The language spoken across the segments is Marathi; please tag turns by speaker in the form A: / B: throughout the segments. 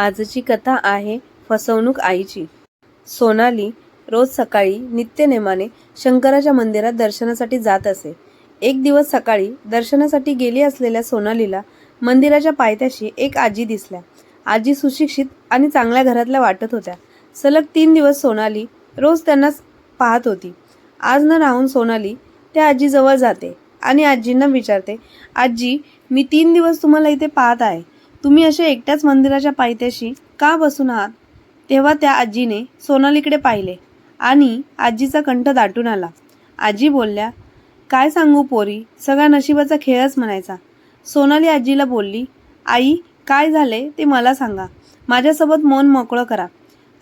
A: आजची कथा आहे फसवणूक आईची. सोनाली रोज सकाळी नित्यनेमाने शंकराच्या मंदिरात दर्शनासाठी जात असे. एक दिवस सकाळी दर्शनासाठी गेली असलेल्या सोनालीला मंदिराच्या पायथ्याशी एक आजी दिसल्या. आजी सुशिक्षित आणि चांगल्या घरातल्या वाटत होत्या. सलग तीन दिवस सोनाली रोज त्यांना पाहत होती. आज न राहून सोनाली त्या आजीजवळ जाते आणि आजींना विचारते आजी मी तीन दिवस तुम्हाला इथे पाहत आहे. तुम्ही अशा एकट्याच मंदिराच्या पायथ्याशी का बसून आहात? तेव्हा त्या आजीने सोनालीकडे पाहिले आणि आजीचा कंठ दाटून आला. आजी बोलल्या काय सांगू पोरी सगळा नशिबाचा खेळच म्हणायचा. सोनाली आजीला बोलली आई काय झाले ते मला सांगा. माझ्यासोबत मन मोकळं करा.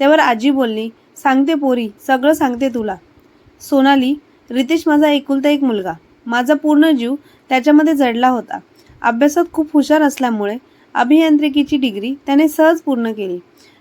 A: त्यावर आजी बोलली सांगते पोरी सगळं सांगते तुला. सोनाली रितेश माझा एकुलता एक मुलगा. माझा पूर्ण जीव त्याच्यामध्ये जडला होता. अभ्यासात खूप हुशार असल्यामुळे अभियांत्रिकीची डिग्री त्याने सहज पूर्ण केली.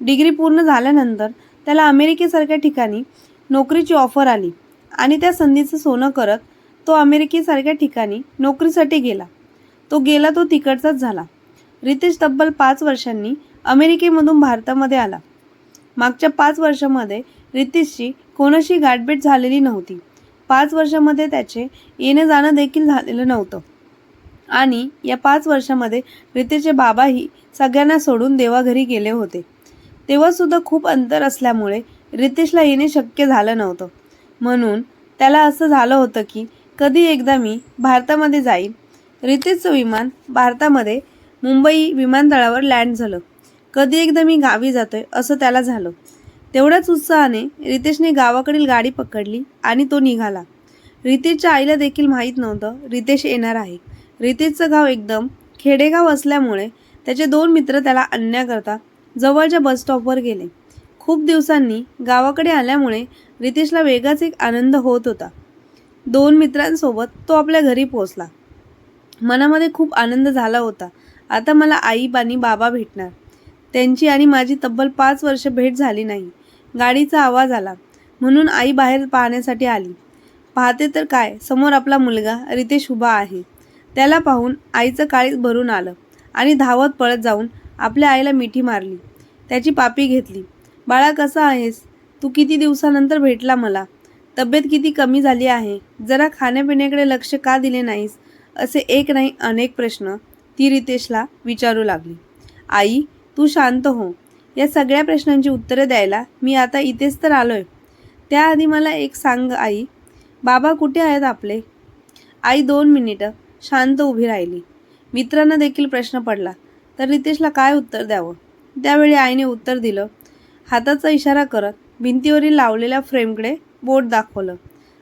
A: डिग्री पूर्ण झाल्यानंतर त्याला अमेरिकेसारख्या ठिकाणी नोकरीची ऑफर आली आणि त्या संधीचं सोनं करत तो अमेरिकेसारख्या ठिकाणी नोकरीसाठी गेला. तो गेला तो तिकडचाच झाला. रितेश तब्बल पाच वर्षांनी अमेरिकेमधून भारतामध्ये आला. मागच्या पाच वर्षामध्ये रितेशची कोणाशी गाठभेट झालेली नव्हती. पाच वर्षामध्ये त्याचे येणं जाणं देखील झालेलं नव्हतं. आणि या पाच वर्षामध्ये रितेशचे बाबाही सगळ्यांना सोडून देवाघरी गेले होते. तेव्हासुद्धा खूप अंतर असल्यामुळे रितेशला येणे शक्य झालं नव्हतं. म्हणून त्याला असं झालं होतं की कधी एकदा मी भारतामध्ये जाईन. रितेशचं विमान भारतामध्ये मुंबई विमानतळावर लँड झालं. कधी एकदा मी गावी जातोय असं त्याला झालं. तेवढ्याच उत्साहाने रितेशने गावाकडील गाडी पकडली आणि तो निघाला. रितेशच्या आईला देखील माहीत नव्हतं रितेश येणार आहे. रितेशचं गाव एकदम खेडेगाव असल्यामुळे त्याचे दोन मित्र त्याला आणण्याकरता जवळच्या बसस्टॉपवर गेले. खूप दिवसांनी गावाकडे आल्यामुळे रितेशला वेगळाच एक आनंद होत होता. दोन मित्रांसोबत तो आपल्या घरी पोचला मनामध्ये खूप आनंद झाला होता. आता मला आई आणि बाबा भेटणार. त्यांची आणि माझी तब्बल पाच वर्ष भेट झाली नाही. गाडीचा आवाज आला. म्हणून आई बाहेर पाहण्यासाठी आली. पाहते तर काय? समोर आपला मुलगा रितेश उभा आहे. त्याला पाहून आईचं काळीच भरून आलं आणि धावत पळत जाऊन आपल्या आईला मिठी मारली. त्याची पापी घेतली. बाळा कसा आहेस? तू किती दिवसानंतर भेटला मला? तब्येत किती कमी झाली आहे? जरा खाण्यापिण्याकडे लक्ष का दिले नाहीस? असे एक नाही अनेक प्रश्न ती रितेशला विचारू लागली. आई तू शांत हो. या सगळ्या प्रश्नांची उत्तरे द्यायला मी आता इथेच तर आलोय. त्याआधी मला एक सांग आई. बाबा कुठे आहेत आपले? आई दोन मिनिटं. शांत उभी राहिली. मित्रांना देखील प्रश्न पडला तर रितेशला काय उत्तर द्यावं? त्यावेळी आईने उत्तर दिलं हाताचा इशारा करत भिंतीवरील लावलेल्या फ्रेमकडे बोट दाखवलं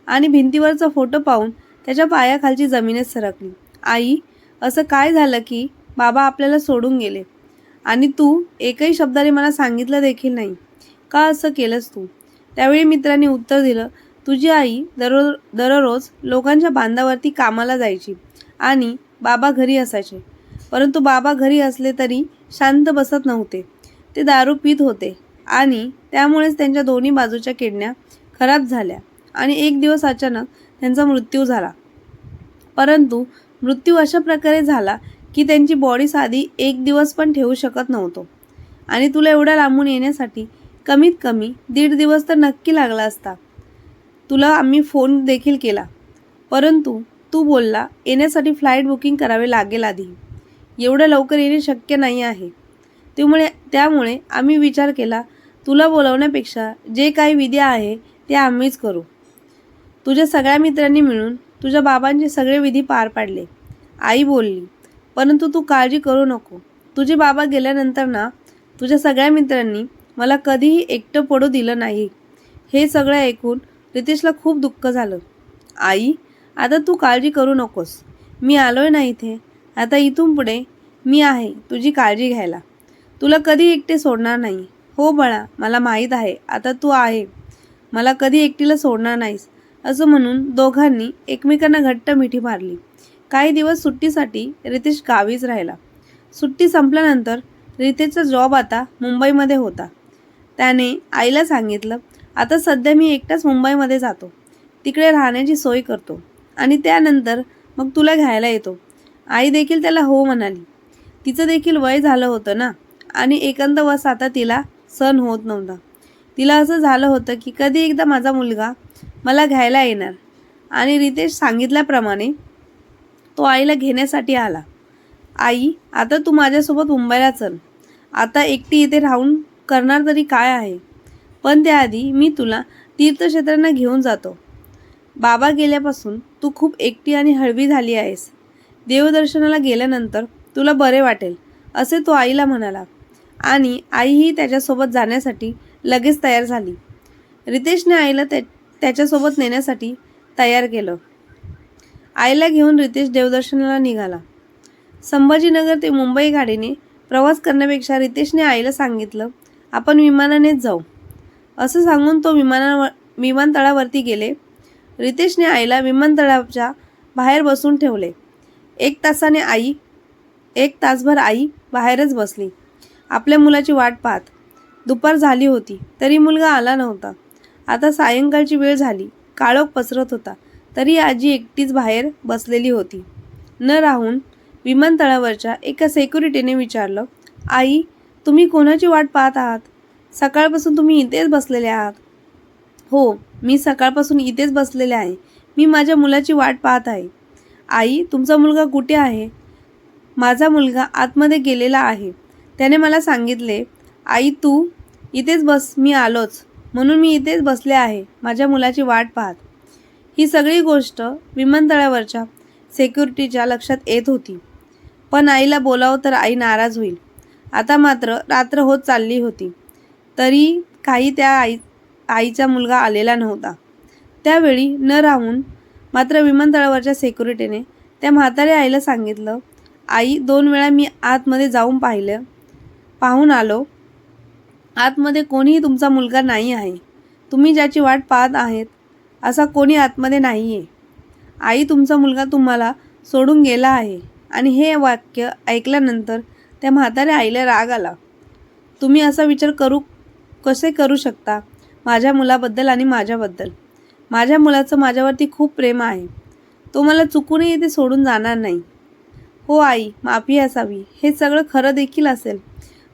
A: आणि भिंतीवरचा फोटो पाहून त्याच्या पायाखालची जमिनीत सरकली. आई असं काय झालं की बाबा आपल्याला सोडून गेले आणि तू एकही शब्दाने मला सांगितलं देखील नाही? का असं केलंस तू? त्यावेळी मित्रांनी उत्तर दिलं तुझी आई दररोज दररोज लोकांच्या बांधावरती कामाला जायची. आणि बाबा घरी असायचे. परंतु बाबा घरी असले तरी शांत बसत नव्हते. ते दारू पित होते आणि त्यामुळेच त्यांच्या दोन्ही बाजूच्या किडण्या खराब झाल्या आणि एक दिवस अचानक त्यांचा मृत्यू झाला. परंतु मृत्यू अशा प्रकारे झाला की त्यांची बॉडी साधी एक दिवस पण ठेवू शकत नव्हतो. आणि तुला एवढ्या लांबून येण्यासाठी कमीत कमी दीड दिवस तर नक्की लागला असता. तुला आम्ही फोन देखील केला. परंतु तू बोलला येण्यासाठी फ्लाईट बुकिंग करावे लागेल आधी. एवढं लवकर येणे शक्य नाही आहे. त्यामुळे त्यामुळे आम्ही विचार केला तुला बोलवण्यापेक्षा जे काही विधी आहे ते आम्हीच करू. तुझ्या सगळ्या मित्रांनी मिळून तुझ्या बाबांचे सगळे विधी पार पाडले. आई बोलली परंतु तू काळजी करू नको. तुझे बाबा गेल्यानंतर ना तुझ्या सगळ्या मित्रांनी मला कधीही एकटं पडू दिलं नाही. हे सगळं ऐकून रितेशला खूप दुःख झालं. आई आता तू काळजी करू नकोस. मी आलोय ना इथे. आता इथून पुढे मी आहे तुझी काळजी घ्यायला. तुला कधी एकटे सोडणार नाही. हो बाळा मला माहीत आहे. आता तू आहे. मला कधी एकटीला सोडणार नाहीस. असं म्हणून दोघांनी एकमेकांना घट्ट मिठी मारली. काही दिवस सुट्टीसाठी रितेश गावीच राहिला. सुट्टी संपल्यानंतर रितेशचा जॉब आता मुंबईमध्ये होता. त्याने आईला सांगितलं आता सध्या मी एकटाच मुंबईमध्ये जातो. तिकडे राहण्याची सोय करतो. आणि त्यानंतर मग तुला घ्यायला येतो. आई देखील त्याला हो म्हणाली. तिचं देखील वय झालं होतं ना? आणि एकंदवस आता तिला सहन होत नव्हता. तिला असं झालं होतं की कधी एकदा माझा मुलगा मला घ्यायला येणार. आणि रितेश सांगितल्याप्रमाणे तो आईला घेण्यासाठी आला. आई आता तू माझ्यासोबत मुंबईला चल. आता एकटी इथे राहून करणार तरी काय आहे? पण त्याआधी मी तुला तीर्थक्षेत्रांना घेऊन जातो. बाबा गेल्यापासून तू खूप एकटी आणि हळवी झाली आहेस. देवदर्शनाला गेल्यानंतर तुला बरे वाटेल असे तो आईला म्हणाला. आणि आईही त्याच्यासोबत जाण्यासाठी लगेच तयार झाली. रितेशने आईला त्या त्याच्यासोबत नेण्यासाठी तयार केलं. आईला घेऊन रितेश देवदर्शनाला निघाला. संभाजीनगर ते मुंबई गाडीने प्रवास करण्यापेक्षा रितेशने आईला सांगितलं आपण विमानानेच जाऊ. असं सांगून तो विमानावर विमानतळावरती गेले. रितेशने आईला विमानतळाच्या बाहेर बसून ठेवले. एक तासाने आई एक तासभर आई बाहेरच बसली. आपल्या मुलाची वाट पाहत. दुपार झाली होती तरी मुलगा आला नव्हता. आता सायंकाळची वेळ झाली. काळोख पसरत होता. तरी आजी एकटीच बाहेर बसलेली होती. न राहून विमानतळावरच्या एका सेक्युरिटीने विचारलं आई तुम्ही कोणाची वाट पाहत आहात? सकाळपासून तुम्ही इथेच बसलेले आहात. हो मी सकाळपासून इथेच बसलेले आहे. मी माझ्या मुलाची वाट पाहत आहे. आई तुमचा मुलगा कुठे आहे? माझा मुलगा आतमध्ये गेलेला आहे. त्याने मला सांगितले आई तू इथेच बस मी आलोच. म्हणून मी इथेच बसले आहे माझ्या मुलाची वाट पाहत. ही सगळी गोष्ट विमानतळावरच्या सेक्युरिटीच्या लक्षात येत होती. पण आईला बोलावं तर आई नाराज होईल. आता मात्र रात्र होत चालली होती. तरी काही त्या आई आईचा मुलगा आलेला नव्हता. त्यावेळी न राहून मात्र विमानतळावरच्या सेक्युरिटीने त्या म्हाताऱ्या आईला सांगितलं आई दोन वेळा मी आतमध्ये जाऊन पाहिलं. पाहून आलो. आतमध्ये कोणीही तुमचा मुलगा नाही आहे. तुम्ही ज्याची वाट पाहत आहेत असा कोणी आतमध्ये नाही आहे आई तुमचा मुलगा तुम्हाला सोडून गेला आहे. आणि हे वाक्य ऐकल्यानंतर त्या म्हाताऱ्या आईला राग आला. तुम्ही असा विचार करू कसे करू शकता? माझ्या मुलाबद्दल आणि माझ्याबद्दल. माझ्या मुलाचं माझ्यावरती खूप प्रेम आहे. तो मला चुकूनही इथे सोडून जाणार नाही. हो आई माफी असावी. हे सगळं खरं देखील असेल.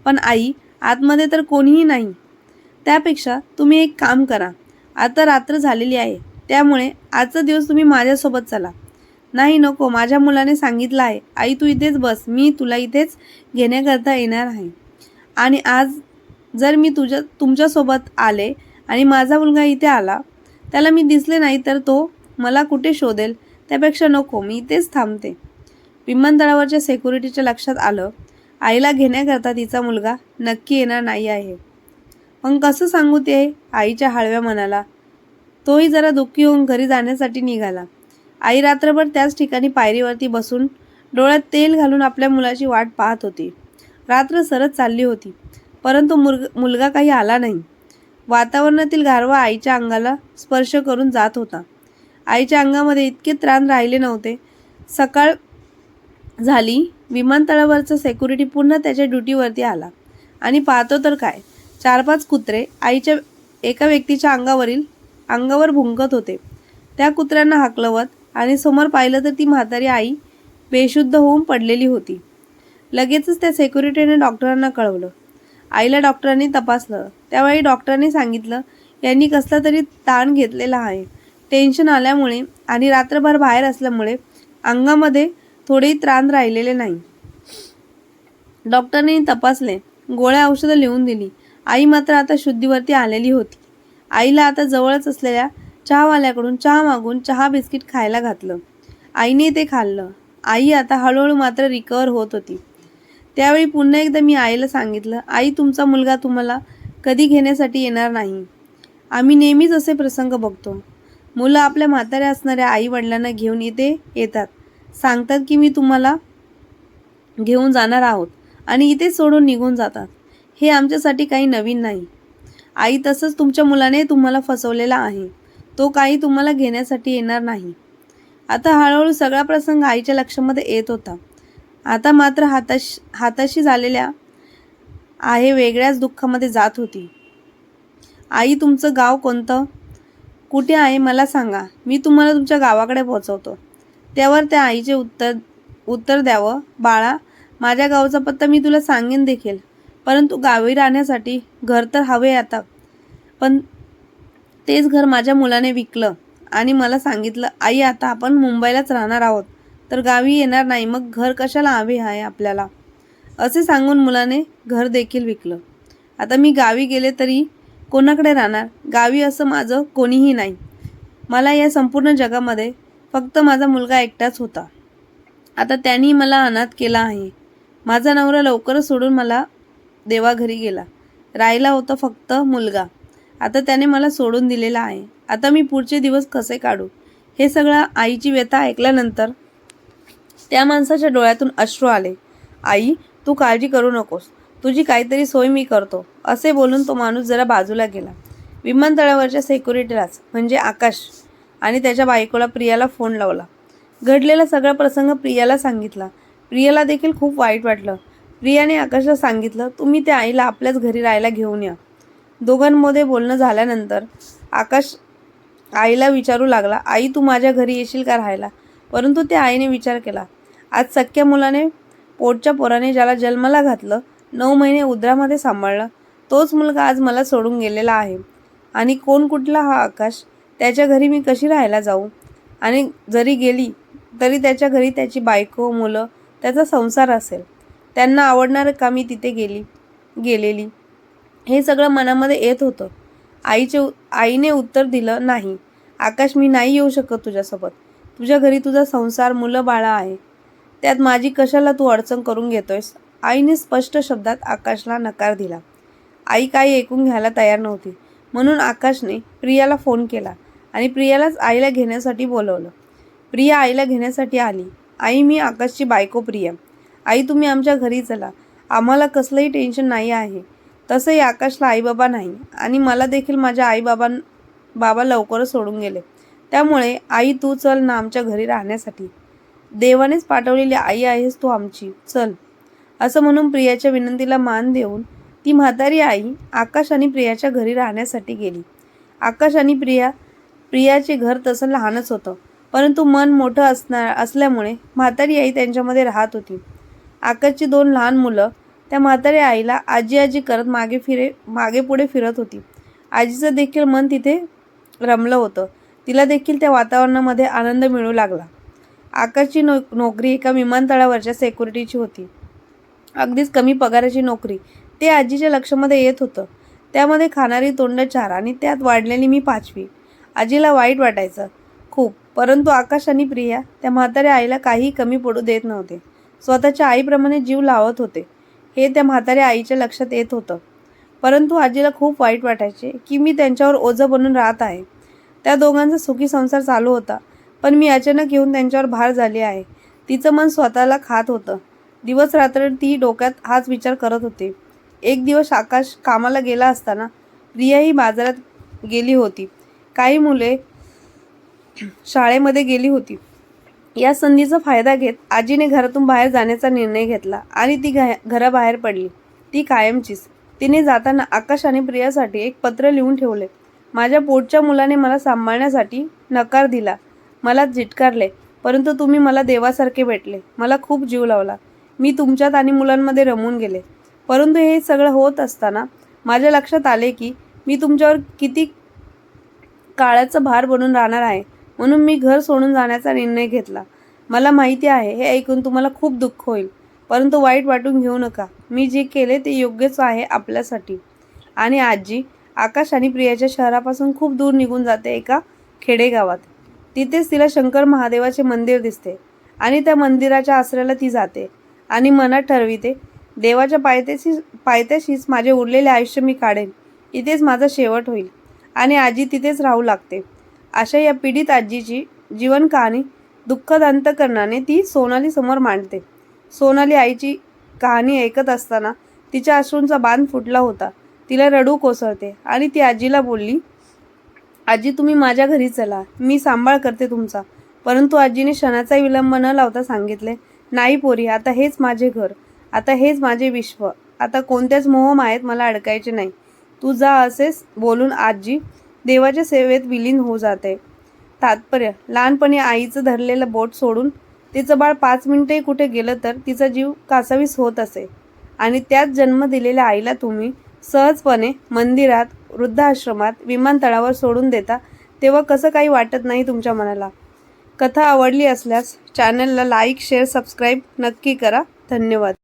A: पण आई आतमध्ये तर कोणीही नाही. त्यापेक्षा तुम्ही एक काम करा. आता रात्र झालेली आहे. त्यामुळे आजचा दिवस तुम्ही माझ्यासोबत चला. नाही नको माझ्या मुलाने सांगितलं आहे. आई तू इथेच बस. मी तुला इथेच घेण्याकरता येणार आहे. आणि आज जर मी तुझ्या तुमच्यासोबत आले आणि माझा मुलगा इथे आला. त्याला मी दिसले नाही तर तो मला कुठे शोधेल? त्यापेक्षा नको मी इथेच थांबते. विमानतळावरच्या सेक्युरिटीच्या लक्षात आलं. आईला घेण्याकरता तिचा मुलगा नक्की येणार नाही आहे. मग कसं सांगू ते आईच्या हळव्या मनाला? तोही जरा दुःखी होऊन घरी जाण्यासाठी निघाला. आई रात्रभर त्याच ठिकाणी पायरीवरती बसून डोळ्यात तेल घालून आपल्या मुलाची वाट पाहत होती. रात्र सरत चालली होती परंतु मुलग मुलगा काही आला नाही. वातावरणातील गारवा आईच्या अंगाला स्पर्श करून जात होता. आईच्या अंगामध्ये इतके त्राण राहिले नव्हते. सकाळ झाली विमानतळावरचा सेक्युरिटी पुन्हा त्याच्या ड्युटीवरती आला. आणि पाहतो तर काय? चार पाच कुत्रे आईच्या एका व्यक्तीच्या अंगावरील अंगावर भुंकत होते. त्या कुत्र्यांना हाकलवत आणि समोर पाहिलं तर ती म्हातारी आई बेशुद्ध होऊन पडलेली होती. लगेचच त्या सेक्युरिटीने डॉक्टरांना कळवलं. आईला डॉक्टरांनी तपासलं. त्यावेळी डॉक्टरांनी सांगितलं यांनी कसला तरी ताण घेतलेला आहे. टेन्शन आल्यामुळे आणि रात्रभर बाहेर असल्यामुळे अंगामध्ये थोडेही त्राण राहिलेले नाही. डॉक्टरने तपासले. गोळ्या औषधं लिहून दिली. आई मात्र आता शुद्धीवरती आलेली होती. आईला आता जवळच असलेल्या चहावाल्याकडून चहा मागून चहा बिस्किट खायला घातलं. आईने ते खाल्लं. आई आता हळूहळू मात्र रिकवर होत होती. त्यावेळी पुन्हा एकदा मी आईला सांगितलं आई तुमचा मुलगा तुम्हाला कधी घेण्यासाठी येणार नाही. आम्ही नेहमीच असे प्रसंग बघतो. मुलं आपल्या म्हाताऱ्या असणाऱ्या आई वडिलांना घेऊन इथे येतात. सांगतात की मी तुम्हाला घेऊन जाणार आहोत आणि इथे सोडून निघून जातात. हे आमच्यासाठी काही नवीन नाही. आई तसंच तुमच्या मुलाने तुम्हाला फसवलेला आहे. तो काही तुम्हाला घेण्यासाठी येणार नाही. आता हळूहळू सगळा प्रसंग आईच्या लक्षामध्ये येत होता. आता मात्र हाताश हाताशी झालेल्या आहे वेगळ्याच दुःखामध्ये जात होती. आई तुमचं गाव कोणतं? कुठे आहे? मला सांगा. मी तुम्हाला तुमच्या गावाकडे पोहोचवतो. त्यावर त्या आईचे उत्तर उत्तर द्यावं. बाळा माझ्या गावचा पत्ता मी तुला सांगेन देखील. परंतु गावी राहण्यासाठी घर तर हवे आता. पण तेच घर माझ्या मुलाने विकलं आणि मला सांगितलं आई आता आपण मुंबईलाच राहणार आहोत. तर गावी येणार नाही. मग घर कशाला हवे आहे आपल्याला? असे सांगून मुलाने घर देखील विकलं. आता मी गावी गेले तरी कोणाकडे राहणार? गावी असं माझं कोणीही नाही. मला या संपूर्ण जगामध्ये फक्त माझा मुलगा एकटाच होता. आता त्यांनी मला अनाथ केला आहे. माझा नवरा लवकरच सोडून मला देवाघरी गेला. राहिला होता फक्त मुलगा. आता त्याने मला सोडून दिलेला आहे. आता मी पुढचे दिवस कसे काढू? हे सगळं आईची व्यथा ऐकल्यानंतर त्या माणसाच्या डोळ्यातून अश्रू आले. आई तू काळजी करू नकोस. तुझी काहीतरी सोय मी करतो. असे बोलून तो माणूस जरा बाजूला गेला. विमानतळावरच्या सेक्युरिटीलाच म्हणजे आकाश आणि त्याच्या बायकोला प्रियाला फोन लावला. घडलेला सगळा प्रसंग प्रियाला सांगितला. प्रियाला देखील खूप वाईट वाटलं. प्रियाने आकाशला सांगितलं तुम्ही त्या आईला आपल्याच घरी राहायला घेऊन या. दोघांमध्ये बोलणं झाल्यानंतर आकाश आईला विचारू लागला आई तू माझ्या घरी येशील का राहायला? परंतु त्या आईने विचार केला आज सख्या मुलाने पोटच्या पोराने ज्याला जन्माला घातलं नऊ महिने उदरामध्ये सांभाळलं तोच मुलगा आज मला सोडून गेलेला आहे. आणि कोण कुठला हा आकाश? त्याच्या घरी मी कशी राहायला जाऊ? आणि जरी गेली तरी त्याच्या घरी त्याची बायको मुलं त्याचा संसार असेल. त्यांना आवडणारं का मी तिथे गेली गेलेली. हे सगळं मनामध्ये येत होतं. आईचे उ- आईने उत्तर दिलं नाही. आकाश मी नाही येऊ शकत तुझ्यासोबत. तुझ्या घरी तुझा संसार मुलं बाळा आहे. त्यात माझी कशाला तू अडचण करून घेतोयस? आईने स्पष्ट शब्दात आकाशला नकार दिला. आई काही ऐकून घ्यायला तयार नव्हती. म्हणून आकाशने प्रियाला फोन केला आणि प्रियालाच आईला घेण्यासाठी बोलवलं. प्रिया आईला घेण्यासाठी आली. आई मी आकाशची बायको प्रिया. आई तुम्ही आमच्या घरी चला. आम्हाला कसलंही टेन्शन नाही आहे. तसंही आकाशला आईबाबा नाही आणि मला देखील माझ्या आईबाबां बाबा लवकरच सोडून गेले. त्यामुळे आई तू चल ना आमच्या घरी राहण्यासाठी. देवानेच पाठवलेली आई आहेस तू आमची. चल. असं म्हणून प्रियाच्या विनंतीला मान देऊन ती म्हातारी आई आकाश आणि प्रियाच्या घरी राहण्यासाठी गेली. आकाश आणि प्रिया प्रियाचे घर तसं लहानच होतं. परंतु मन मोठं असणार असल्यामुळे म्हातारी आई त्यांच्यामध्ये राहत होती. आकाशची दोन लहान मुलं त्या म्हाताऱ्या आईला आजी आजी करत मागे फिरे मागे पुढे फिरत होती. आजीचं देखील मन तिथे रमलं होतं. तिला देखील त्या वातावरणामध्ये आनंद मिळू लागला. आकाशची नो नोकरी एका विमानतळावरच्या सेक्युरिटीची होती. अगदीच कमी पगाराची नोकरी. ते आजीच्या लक्षामध्ये येत होतं. त्यामध्ये खाणारी तोंड चार आणि त्यात वाढलेली मी पाचवी. आजीला वाईट वाटायचं. खूप. परंतु आकाश आणि प्रिया त्या म्हाताऱ्या आईला काही कमी पडू देत नव्हते. स्वतःच्या आईप्रमाणे जीव लावत होते. हे त्या म्हाताऱ्या आईच्या लक्षात येत होतं. परंतु आजीला खूप वाईट वाटायचे की मी त्यांच्यावर ओझं बनून राहत आहे. त्या दोघांचा सुखी संसार चालू होता. पण मी अचानक येऊन त्यांच्यावर भार झाली आहे. तिचं मन स्वतःला खात होतं. दिवस रात्र ती डोक्यात हाच विचार करत होते. एक दिवस आकाश कामाला गेला असताना प्रियाही बाजारात गेली होती. काही मुले शाळेमध्ये गेली होती. या संधीचा फायदा घेत आजीने घरातून बाहेर जाण्याचा निर्णय घेतला आणि ती घराबाहेर पडली. ती कायमचीच. तिने जाताना आकाश आणि प्रियासाठी एक पत्र लिहून ठेवले. माझ्या पोटच्या मुलाने मला सांभाळण्यासाठी नकार दिला. मला झिटकारले परंतु तुम्ही मला देवासारखे भेटले. मला खूप जीव लावला. मी तुमच्यात आणि मुलांमध्ये रमून गेले. परंतु हे सगळं होत असताना माझ्या लक्षात आले की मी तुमच्यावर किती काळाचा भार बनून राहणार आहे म्हणून मी घर सोडून जाण्याचा निर्णय घेतला. मला माहिती आहे हे ऐकून तुम्हाला खूप दुःख होईल परंतु वाईट वाटून घेऊ नका. मी जे केले ते योग्यच आहे आपल्यासाठी. आणि आजी आकाश आणि प्रियाच्या शहरापासून खूप दूर निघून जाते एका खेडेगावात. तिथेच तिला शंकर महादेवाचे मंदिर दिसते आणि त्या मंदिराच्या आसऱ्याला ती जाते आणि मनात ठरविते देवाच्या पायथ्याशी पायथ्याशीच माझे उरलेले आयुष्य मी काढेन इथेच माझा शेवट होईल आणि आजी तिथेच राहू लागते. अशा या पीडित आजीची जीवन कहाणी दुःखद अंतकरणाने ती सोनाली समोर मांडते. सोनाली आईची कहाणी ऐकत असताना तिच्या अश्रूंचा बांध फुटला होता. तिला रडू कोसळते आणि ती आजीला बोलली आजी तुम्ही माझ्या घरी चला. मी सांभाळ करते तुमचा. परंतु आजीने क्षणाचाही विलंब न लावता सांगितले नाही पोरी आता हेच माझे घर. आता हेच माझे विश्व. आता कोणत्याच मोहमायेत मला अडकायचे नाही. तू जा असेच बोलून आजी देवाच्या सेवेत विलीन होऊ जाते. तात्पर्य लहानपणी आईचं धरलेलं बोट सोडून तिचं बाळ पाच मिनिटंही कुठे गेलं तर तिचा जीव कासावीस होत असे. आणि त्यात जन्म दिलेल्या आईला तुम्ही सहजपणे मंदिरात वृद्धाश्रमात विमानतळावर सोडून देता तेव्हा कसं काही वाटत नाही तुमच्या मनाला? कथा आवडली असल्यास चॅनलला लाईक शेअर सबस्क्राईब नक्की करा. धन्यवाद.